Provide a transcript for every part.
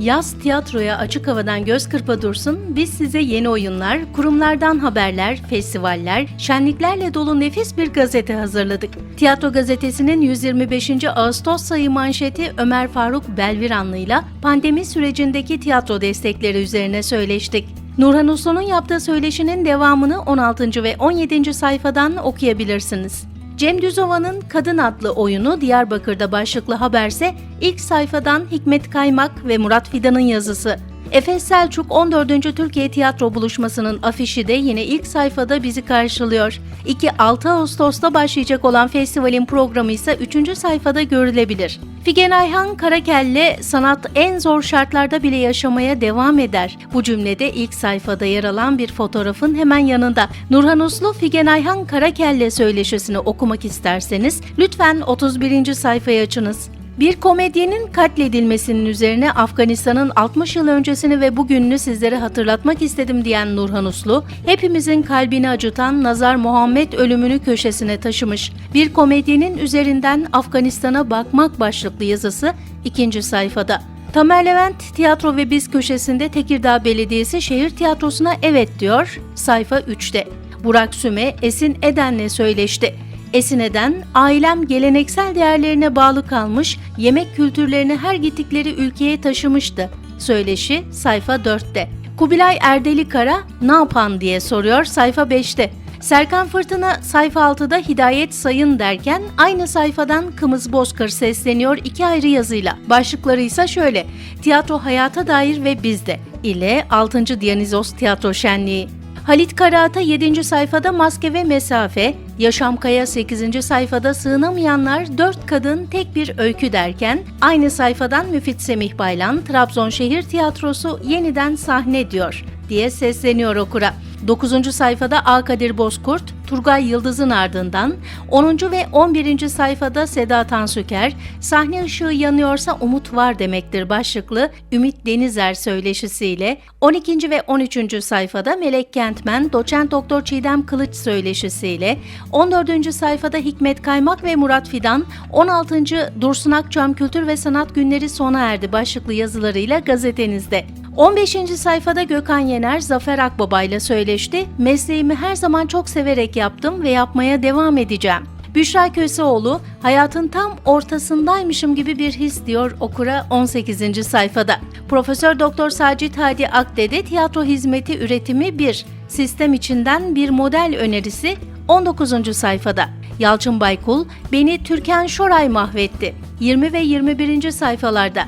Yaz tiyatroya açık havadan göz kırpa dursun, biz size yeni oyunlar, kurumlardan haberler, festivaller, şenliklerle dolu nefis bir gazete hazırladık. Tiyatro gazetesinin 125. Ağustos sayı manşeti Ömer Faruk Belviranlı'yla pandemi sürecindeki tiyatro destekleri üzerine söyleştik. Nurhan Uslu'nun yaptığı söyleşinin devamını 16. ve 17. sayfadan okuyabilirsiniz. Cem Düzova'nın Kadın adlı oyunu Diyarbakır'da başlıklı haberse ilk sayfadan Hikmet Kaymak ve Murat Fidan'ın yazısı. Efes Selçuk 14. Türkiye Tiyatro Buluşması'nın afişi de yine ilk sayfada bizi karşılıyor. 2-6 Ağustos'ta başlayacak olan festivalin programı ise 3. sayfada görülebilir. Figen Ayhan Karakelle sanat en zor şartlarda bile yaşamaya devam eder. Bu cümlede ilk sayfada yer alan bir fotoğrafın hemen yanında. Nurhan Uslu Figen Ayhan Karakelle söyleşisini okumak isterseniz lütfen 31. sayfayı açınız. Bir komedyenin katledilmesinin üzerine Afganistan'ın 60 yıl öncesini ve bugününü sizlere hatırlatmak istedim diyen Nurhan Uslu, hepimizin kalbini acıtan Nazar Muhammed ölümünü köşesine taşımış. Bir komedyenin üzerinden Afganistan'a bakmak başlıklı yazısı ikinci sayfada. Tamer Levent Tiyatro ve Biz köşesinde Tekirdağ Belediyesi şehir tiyatrosuna evet diyor sayfa 3'te. Burak Süme Esin Eden'le söyleşti. Esine'den ailem geleneksel değerlerine bağlı kalmış, yemek kültürlerini her gittikleri ülkeye taşımıştı. Söyleşi sayfa 4'te. Kubilay Erdeli Kara ne yapan diye soruyor sayfa 5'te. Serkan Fırtına sayfa 6'da Hidayet Sayın derken aynı sayfadan Kımız Bozkır sesleniyor iki ayrı yazıyla. Başlıkları ise şöyle. Tiyatro hayata dair ve bizde ile 6. Diyanizos Tiyatro Şenliği. Halit Karaat'a 7. sayfada maske ve mesafe, Yaşam Kaya 8. sayfada sığınamayanlar 4 kadın tek bir öykü derken aynı sayfadan Müfit Semih Baylan Trabzon Şehir Tiyatrosu yeniden sahne diyor diye sesleniyor okura. 9. sayfada A. Kadir Bozkurt, Turgay Yıldız'ın ardından 10. ve 11. sayfada Seda Tansüker, sahne ışığı yanıyorsa umut var demektir başlıklı Ümit Denizer söyleşisiyle 12. ve 13. sayfada Melek Kentmen, Doçent Doktor Çiğdem Kılıç söyleşisiyle 14. sayfada Hikmet Kaymak ve Murat Fidan, 16. Dursun Akçam Kültür ve Sanat Günleri sona erdi başlıklı yazılarıyla gazetenizde. 15. sayfada Gökhan Yener Zafer Akbaba ile söyleşti. Mesleğimi her zaman çok severek yaptım ve yapmaya devam edeceğim. Büşra Köseoğlu, hayatın tam ortasındaymışım gibi bir his diyor okura 18. sayfada. Profesör Doktor Sacit Hadi Akdede tiyatro hizmeti üretimi 1, sistem içinden bir model önerisi 19. sayfada. Yalçın Baykul, beni Türkan Şoray mahvetti. 20 ve 21. sayfalarda.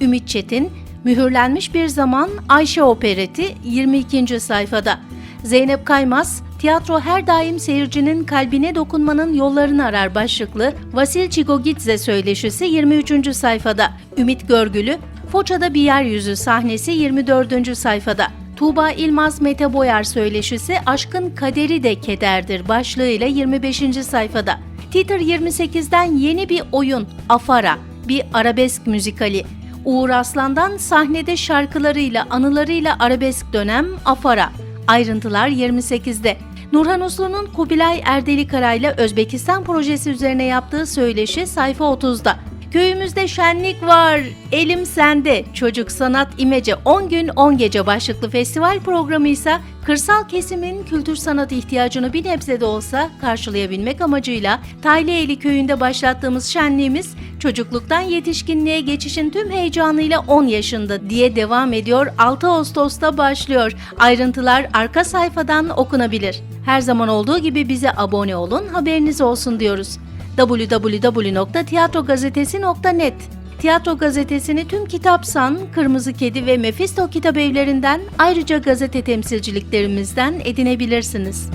Ümit Çetin, Mühürlenmiş bir zaman Ayşe Opereti 22. sayfada. Zeynep Kaymaz, tiyatro her daim seyircinin kalbine dokunmanın yollarını arar başlıklı Vasil Çigogidze söyleşisi 23. sayfada. Ümit Görgülü, Foça'da bir yeryüzü sahnesi 24. sayfada. Tuğba İlmaz Mete Boyar söyleşisi Aşkın Kaderi de Kederdir başlığıyla 25. sayfada. Titer 28'den yeni bir oyun Afara, bir arabesk müzikali. Uğur Aslan'dan sahnede şarkılarıyla, anılarıyla arabesk dönem Afara. Ayrıntılar 28'de. Nurhan Uslu'nun Kubilay Erdeli Karay'la Özbekistan projesi üzerine yaptığı söyleşi sayfa 30'da. Köyümüzde şenlik var, elim sende. Çocuk Sanat İmece 10 gün 10 gece başlıklı festival programı ise kırsal kesimin kültür sanat ihtiyacını bir nebze de olsa karşılayabilmek amacıyla Tayliyeli köyünde başlattığımız şenliğimiz çocukluktan yetişkinliğe geçişin tüm heyecanıyla 10 yaşında diye devam ediyor. 6 Ağustos'ta başlıyor. Ayrıntılar arka sayfadan okunabilir. Her zaman olduğu gibi bize abone olun, haberiniz olsun diyoruz www.tiyatrogazetesi.net Tiyatro gazetesini tüm Kitapsan, Kırmızı Kedi ve Mephisto kitap evlerinden ayrıca gazete temsilciliklerimizden edinebilirsiniz.